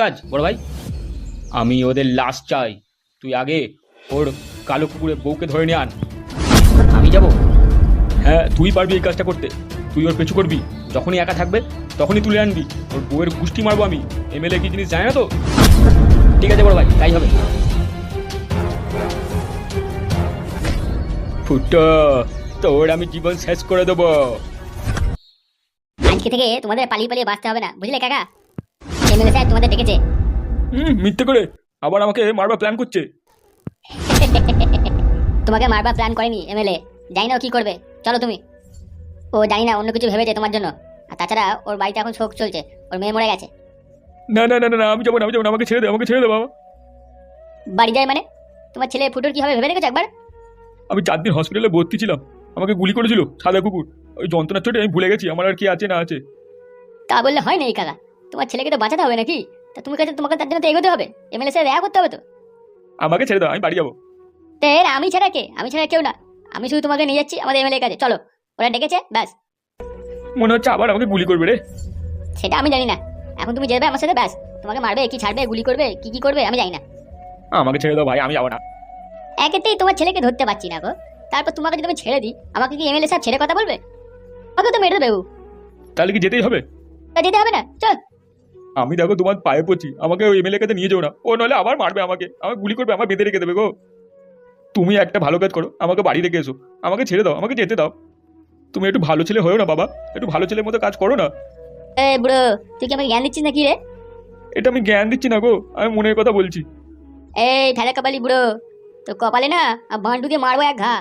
কাজ, বড় ভাই। আমি ওদের লাশ চাই। তুই আগে ওর কালো কুকুরের বউকে ধরে নিয়ে আন। আমি যাব? হ্যাঁ তুই পারবি এই কাজটা করতে। তুই ওর পেছু করবি। যখনই একা থাকবে, তখনই তুলে আনবি। ওর বউয়ের গুষ্টি মারবো আমি। এমএলএ কি জিনিস জানে না তো? ঠিক আছে, বড় ভাই, তাই হবে। ফুটো, তোর আমি জীবন শেষ করে দেবো। আজকে থেকে তোমাদের পালিয়ে পালিয়ে বাঁচতে হবে না। বুঝলে, কাকা? এমএলএ সাহেব তোমাদের ডেকেছে হুম মিথ্যে করে। আবার আমাকে মারবার প্ল্যান করছে। তোমাকে মারবার প্ল্যান করেনি এমএলএ। জানি না ও কি করবে। চলো তুমি। ও জানি না অন্য কিছু ভেবেছে তোমার জন্য। আর তাছাড়া ওর বাড়িতে এখন শোক চলছে। ওর মেয়ে মরে গেছে। না না না না আমি যাব না আমি যাব না আমাকে ছেড়ে দে আমাকে ছেড়ে দে বাবা। বাড়ি যায় মানে? তোমার ছেলে ফুটোর কি হবে ভেবে দেখেছ একবার? আমি চার দিন হসপিটালে ভর্তি ছিলাম। আমাকে গুলি করেছিল সাদা কুকুর। ওই যন্ত্রণার চোটে আমি ভুলে গেছি আমার আর কি আছে না আছে। তা বললে হয় না এই কাকা তোমার ছেলেকে তো বাঁচাতে হবে নাকি? তা তুমি কাছে তোমাকে তার জন্য তো এগোতে হবে। এমএলএ সাহেব দেখা করতে হবে তো। আমাকে ছেড়ে দাও আমি বাড়ি যাব। তে এর আমি ছাড়া কে? আমি ছাড়া কেউ না। আমি শুধু তোমাকে নিয়ে যাচ্ছি আমাদের এমএলএ কাছে চলো ওরা ডেকেছে ব্যাস। মনে হচ্ছে আবার আমাকে গুলি করবে রে। সেটা আমি জানি না। এখন তুমি যাবে আমার সাথে ব্যাস। তোমাকে মারবে কি ছাড়বে গুলি করবে কি কি করবে আমি জানি না। আমাকে ছেড়ে দাও ভাই আমি যাব না। একেতেই তোমার ছেলেকে ধরতে পারছি না গো। তারপর তোমাকে যদি আমি ছেড়ে দিই আমাকে কি এমএলএ সাহেব ছেড়ে কথা বলবে? ওকে তো মেরে দেবে। তাহলে কি যেতেই হবে? তা যেতে হবে না চল। আমি দেখো তোমার পায়ে পড়ছি। আমাকে ওই এমএলএ কাছে নিয়ে যাও না। ও নইলে আবার মারবে আমাকে। আমাকে গুলি করবে আমার বেঁধে রেখে দেবে গো। তুমি একটা ভালো কাজ করো আমাকে বাড়ি রেখে এসো। আমাকে ছেড়ে দাও আমাকে যেতে দাও। তুমি একটু ভালো ছেলে হয়েও না বাবা। একটু ভালো ছেলের মতো কাজ করো না। এ বুড়ো তুই কি আমাকে জ্ঞান দিচ্ছিস নাকি রে? এটা আমি জ্ঞান দিচ্ছি না গো আমি মনের কথা বলছি। এই ঠেলা কপালি বুড়ো তো কপালে না আর ভান্ডু মারবো এক ঘা।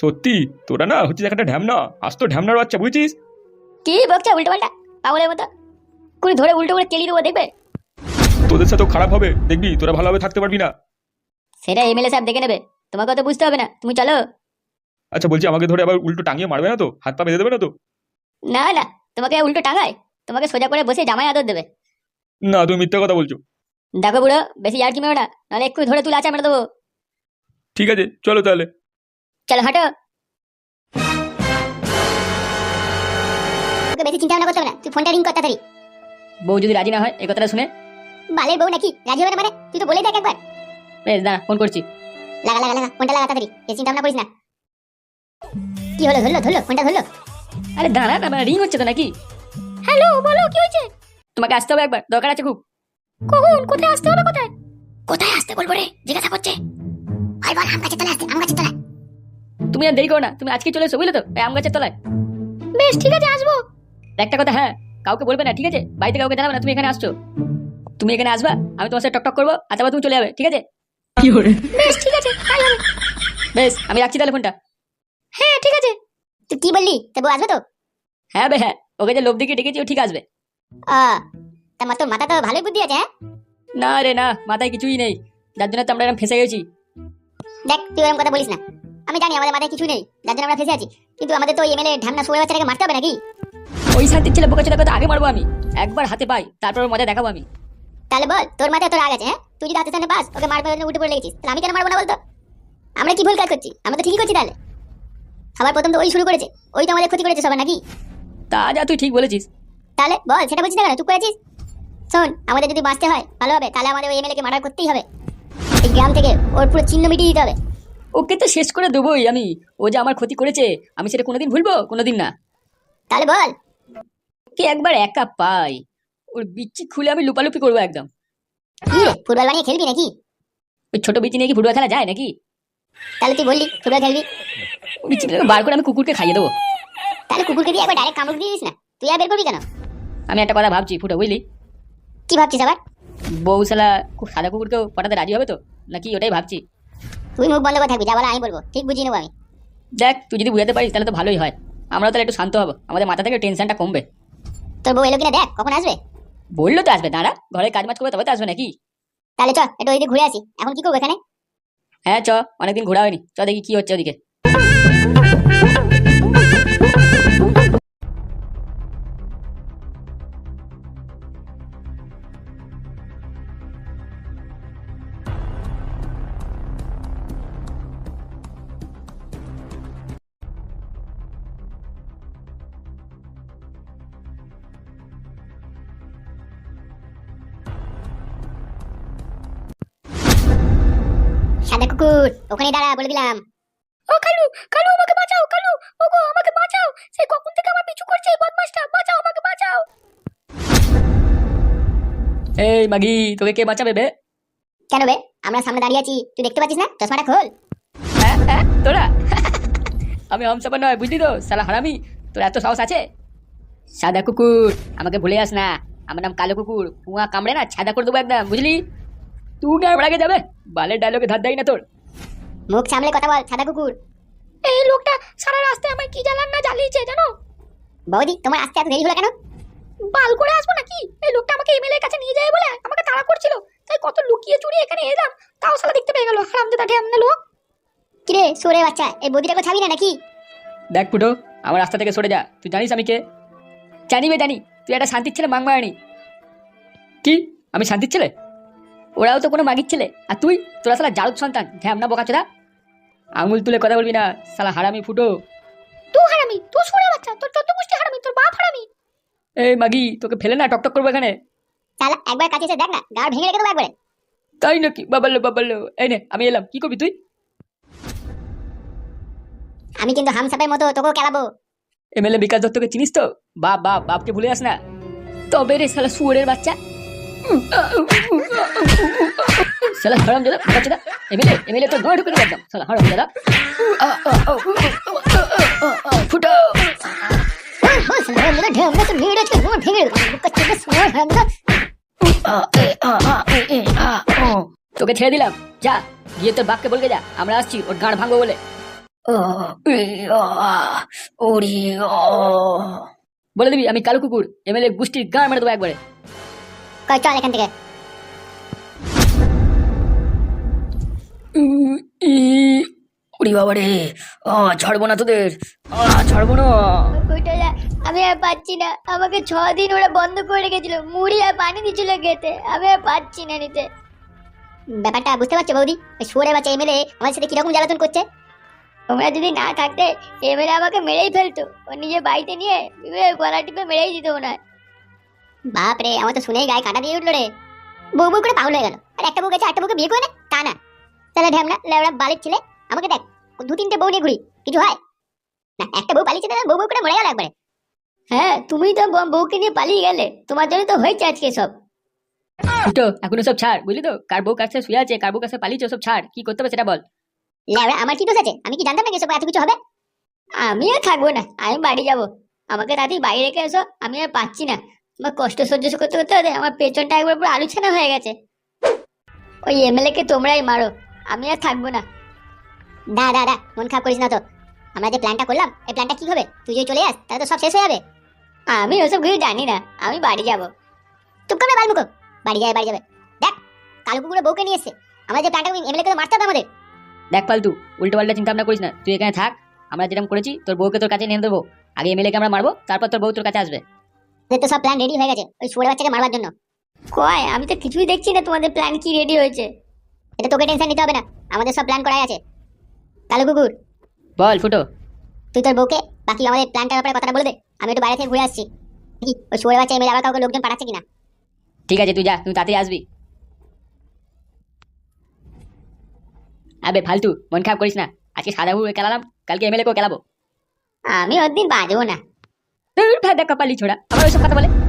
সত্যি? তোরা না হচ্ছে একটা ঢ্যামনা। আজ তো ঢ্যামনার বাচ্চা বুঝছিস? কি বকছে উল্টো পাল্টা পাগলের মতো? কুড়ি ধরে উল্টো করে কেলি দেবো দেখবে? তোদের সাথেও খারাপ হবে দেখবি? তোরা ভালোভাবে থাকতে পারবি না। সেটা এমএলএ সাহেব দেখে নেবে। তোমাকে তো বুঝতে হবে না। তুমি চলো। আচ্ছা বলছি আমাকে ধরে আবার উল্টো টাঙিয়ে মারবে না তো? হাত পা বেঁধে দেবে না তো? না না। তোমাকে উল্টো টাঙায়। তোমাকে সোজা করে বসে জামাই আদর দেবে। না তুমি মিথ্যা কথা বলছো। দেখো বুড়ো বেশি আর কি মেরো না। নাহলে একটু ধরে তুলে আচা মেরে দেবো। ঠিক আছে চলো তাহলে। চলো হাঁটো। তোকে বেশি চিন্তা ভাবনা করতে হবে না। তুই ফোনটা রিং করতে তাড়াতাড়ি। বউ যদি রাজি না হয় এই কথাটা শুনে। বালের বউ নাকি রাজি হবে না মানে? তুই তো বলেই দেখ একবার। বেশ দাঁড়া ফোন করছি। লাগা লাগা লাগা ফোনটা লাগা তাড়াতাড়ি। বেশি চিন্তা ভাবনা করিস না। কি হলো ধরলো ধরলো ফোনটা ধরলো? আরে দাঁড়া না রিং হচ্ছে তো নাকি? হ্যালো বলো কি হয়েছে? তোমাকে আসতে হবে একবার দরকার আছে খুব। কখন? কোথায় আসতে হবে কোথায়? কোথায় আসতে বলব রে? জিজ্ঞাসা করছে। ভাই বল আম গাছের তলায় আসতে আম গাছের তলায়। তুমি আর দেরি করো না তুমি আজকে চলে এসো বুঝলে তো? আম গাছের তলায়। বেশ ঠিক আছে আসব। একটা কথা হ্যাঁ কাউকে বলবে না ঠিক আছে? বাড়িতে কাউকে জানাবে না তুমি এখানে আসছো। তুমি এখানে আসবা আমি তোমার সাথে টক টক করব আর তারপর তুমি চলে যাবে ঠিক আছে? বেশ ঠিক আছে তাই হবে। বেশ আমি রাখছি তাহলে ফোনটা। হ্যাঁ ঠিক আছে। তুই কি বললি? আসবে তো? হ্যাঁ বে হ্যাঁ ওকে যে লোভ দিকে ডেকেছি ও ঠিক আসবে। আ তা মা মাথা তো ভালোই বুদ্ধি আছে হ্যাঁ? না রে না মাথায় কিছুই নেই। যার জন্য তো আমরা এরকম ফেসে গেছি। দেখ তুই এরকম কথা বলিস না। আমি জানি আমাদের মাথায় কিছু নেই যার জন্য আমরা ফেসে আছি। কিন্তু আমাদের তো এমএলএ ঢামনা শুয়ে বাচ্চাটাকে মারতে হবে নাকি? ওই শান্তির ছেলে বোকা কথা আগে মারবো আমি। একবার হাতে পাই তারপর ওর মজা দেখাবো আমি। তাহলে বল তোর মাথায় তোর রাগ আছে হ্যাঁ? তুই যদি হাতে সামনে পাস ওকে জন্য উঠে পড়ে লেগেছিস তাহলে আমি কেন মারবো না বলতো? আমরা কি ভুল কাজ করছি? আমরা তো ঠিকই করছি তাহলে। সবার প্রথম তো ওই শুরু করেছে ওই তো আমাদের ক্ষতি করেছে সবার নাকি? তা যা তুই ঠিক বলেছিস। তাহলে বল সেটা বলছিস না কেন? চুপ করেছিস শোন আমাদের যদি বাঁচতে হয় ভালো হবে তাহলে আমাদের ওই এমএলএ কে মার্ডার করতেই হবে। এই গ্রাম থেকে ওর পুরো চিহ্ন মিটিয়ে দিতে হবে। ওকে তো শেষ করে দেবোই আমি। ও যে আমার ক্ষতি করেছে আমি সেটা কোনোদিন ভুলবো? কোনোদিন না। তাহলে বল। ওকে একবার একা পাই ওর বিচ্ছি খুলে আমি লুপালুপি করব একদম। কি রে ফুটবল বানিয়ে খেলবি নাকি? ওই ছোট বিচি নিয়ে কি ফুটবল খেলা যায় নাকি? তাহলে তুই বললি ফুটবল খেলবি। ওই বার করে আমি কুকুরকে খাইয়ে দেবো। তাহলে কুকুরকে দিয়ে একবার ডাইরেক্ট কামড় দিয়ে দিস না? তুই আর বের করবি কেন? আমি একটা কথা ভাবছি ফুটো বুঝলি? কি ভাবছিস আবার? বউ শালা খুব সাদা কুকুরকেও পটাতে রাজি হবে তো? নাকি ওটাই ভাবছি? তুই মুখ বন্ধ করে থাকবি যা বলা আমি বলব। ঠিক বুঝিয়ে নেব আমি। দেখ তুই যদি বুঝাতে পারিস তাহলে তো ভালোই হয়। আমরা তাহলে একটু শান্ত হব। আমাদের মাথা থেকে টেনশনটা কমবে। তোর বউ এলো কিনা দেখ কখন আসবে? বলল তো আসবে দাঁড়া ঘরে কাজ মাজ করবে তবে তো আসবে নাকি? তাহলে চ একটু ওইদিকে ঘুরে আসি। এখন কি করব এখানে? হ্যাঁ চ অনেকদিন ঘোরা হয়নি। চ দেখি কি হচ্ছে ওদিকে। কুকুর ওখানে দাঁড়া বলে দিলাম। ও কালু কালু আমাকে বাঁচাও কালু। ওগো আমাকে বাঁচাও। সে কখন থেকে আমার পিছু করছে এই বদমাশটা? বাঁচাও আমাকে বাঁচাও। এই মাগি তোকে কে বাঁচাবে বে? কেন বে? আমরা সামনে দাঁড়িয়ে আছি। তুই দেখতে পাচ্ছিস না? চশমাটা খোল। হ্যাঁ হ্যাঁ তোরা? আমি হামসাপার নয় বুঝলি তো? সালা হারামি তোর এত সাহস আছে? সাদা কুকুর আমাকে ভুলে যাস না। আমার নাম কালো কুকুর। কুয়া কামড়ে না ছাদা করে দেবো একদম বুঝলি? তুই না আমার আগে যাবে বালের ডায়লগে ধার দেয় না তোর মুখ সামলে কথা বল সাদা কুকুর এই লোকটা সারা রাস্তায় আমায় কি জ্বালান না জ্বালিয়েছে জানো? বৌদি তোমার আসতে এত দেরি হলো কেন? বাল করে আসব নাকি? এই লোকটা আমাকে এমএলএ এর কাছে নিয়ে যায় বলে আমাকে তাড়া করছিল। তাই কত লুকিয়ে চুরিয়ে এখানে এলাম তাও সালা দেখতে পেয়ে গেল। হারামজাদা ঢেমনে লোক। কিরে সরে বাচ্চা এই বৌদিটাকে ছাবি না নাকি? দেখ ফুটো আমার রাস্তা থেকে সরে যা। তুই জানিস আমি কে? জানি বে জানি। তুই একটা শান্তির ছেলে মাংমারানি কি? আমি শান্তির ছেলে? ওরাও তো কোনো মাগির ছেলে। আর তুই? তোরা সালা জারুদ সন্তান। ঢ্যামনা বকাচোদা। আঙুল তুলে কথা বলবি না। সালা হারামি ফুটো। তুই হারামি? তুই বাচ্চা? তোর চোদ্দ গোষ্ঠী হারামি? তোর বাপ হারামি? এই মাগি তোকে ফেলে না টকটক করব এখানে? চালা একবার কাছে এসে দেখ না। গাড় ভেঙে রেখে দেবো একবারে। তাই নাকি? বাবাল্লো বাবাল্লো। এই নে আমি এলাম। কি করবি তুই? আমি কিন্তু হামসাপের মতো তোকেও খেলাবো এমএলএ বিকাশ দত্তকে চিনিস তো? বাপ বাপ বাপকে ভুলে যাস না। তবে রে শালা শুয়োরের বাচ্চা। শালা হারাম দাদা বাচ্চা এমএলএ এমএলএ তো গাঁ ঢুকে একদম। শালা হারাম দাদা। ফুটো। তোকে ছেড়ে দিলাম। যা গিয়ে তোর বাপকে বলকে যা। আমরা আসছি ওর গাঁড় ভাঙবো বলে। বলে দিবি আমি কালো কুকুর। এমএলএ গোষ্ঠীর গাঁড় মেরে দেবো একবারে। কয় চল এখান থেকে উড়ি বাবা রে ছাড়বো না তোদের ছাড়বো না আমি আর পাচ্ছি না আমাকে ছ দিন ওরা বন্ধ করে রেখেছিল মুড়ি আর পানি দিছিল খেতে আমি আর পাচ্ছি না নিতে ব্যাপারটা বুঝতে পারছ বৌদি ওই শুয়ারে বাচ্চা এমএলএ আমার সাথে কীরকম জ্বালাতন করছে তোমরা যদি না থাকতে এমএলএ আমাকে মেরেই ফেলতো ও নিজে বাড়িতে নিয়ে গলা টিপে মেরেই দিত হয় বাপ রে আমার তো শুনেই গায়ে কাটা দিয়ে উঠল রে। বউ বউ করে পাগল হয়ে গেল। আর একটা বউ গেছে একটা বউকে বিয়ে করে না? তা না। তাহলে ঢ্যামনা লেওড়া বালির ছেলে আমাকে দেখ দু তিনটে বউ নিয়ে ঘুরি কিছু হয়? না একটা বউ পালিয়েছে তাহলে বউ বউ করে মরে গেল একবারে। হ্যাঁ তুমি তো বউকে নিয়ে পালিয়ে গেলে তোমার জন্য তো হয়েছে আজকে সব। ফুটো এখন সব ছাড় বুঝলি তো? কার বউ কাছে শুয়ে আছে কার বউ কাছে পালিয়েছে সব ছাড় কি করতে হবে সেটা বল। লেওড়া আমার কি দোষ আছে? আমি কি জানতাম না এসব এত কিছু হবে? আমি আর থাকব না আমি বাড়ি যাব। আমাকে তাড়াতাড়ি বাইরে রেখে এসো আমি আর পাচ্ছি না। আমার কষ্ট সহ্য করতে করতে করতে আমার পেছনটা একবার পুরো আলোচনা হয়ে গেছে। ওই এমএলএ কে তোমরাই মারো, আমি আর থাকব না। দা দা দা, মন খারাপ করিস না তো। আমরা যে প্ল্যানটা করলাম, এই প্ল্যানটা কি হবে? তুই যদি চলে যাস, তাহলে তো সব শেষ হয়ে যাবে। আমি ওসব কিছু জানি না, আমি বাড়ি যাব। চুপ করবে বালমুখো বাড়ি যাবে বাড়ি যাবে। দেখ, কালো কুকুরে বউকে নিয়ে এসছে। আমরা যে প্ল্যানটা এমএলএ কে মারতে হবে আমাদের। দেখ পাল্টু উল্টো পাল্টা চিন্তা ভাবনা করিস না। তুই এখানে থাক, আমরা যেরকম করেছি, তোর বউকে তোর কাছে নিয়ে দেবো। আগে এমএলএ কে আমরা মারবো, তারপর তোর বউ তোর কাছে আসবে। ওদের তো সব প্ল্যান রেডি হয়ে গেছে ওই শুয়ারে বাচ্চাকে মারবার জন্য। কয়? আমি তো কিছুই দেখছি না তোমাদের প্ল্যান কি রেডি হয়েছে। এটা তোকে টেনশন নিতে হবে না আমাদের সব প্ল্যান করাই আছে। কালো কুকুর বল ফুটো। তুই তোর বউকে বাকি আমাদের প্ল্যানটার ব্যাপারে কথাটা বলে দে আমি একটু বাইরে থেকে ঘুরে আসছি। কি ওই শুয়ারে বাচ্চা এমএলএ আবার কাউকে লোকজন পাঠাচ্ছে কিনা। ঠিক আছে তুই যা তুই তাড়াতাড়ি আসবি। আবে ফালতু মন খারাপ করিস না। আজকে সাদা হুড়ে খেলালাম কালকে এমএলএ কেও খেলাবো। আমি ওর দিন বাজবো না। ধুর, ভেদা কপালি ছোড়া। আমার ওইসব কথা বলে?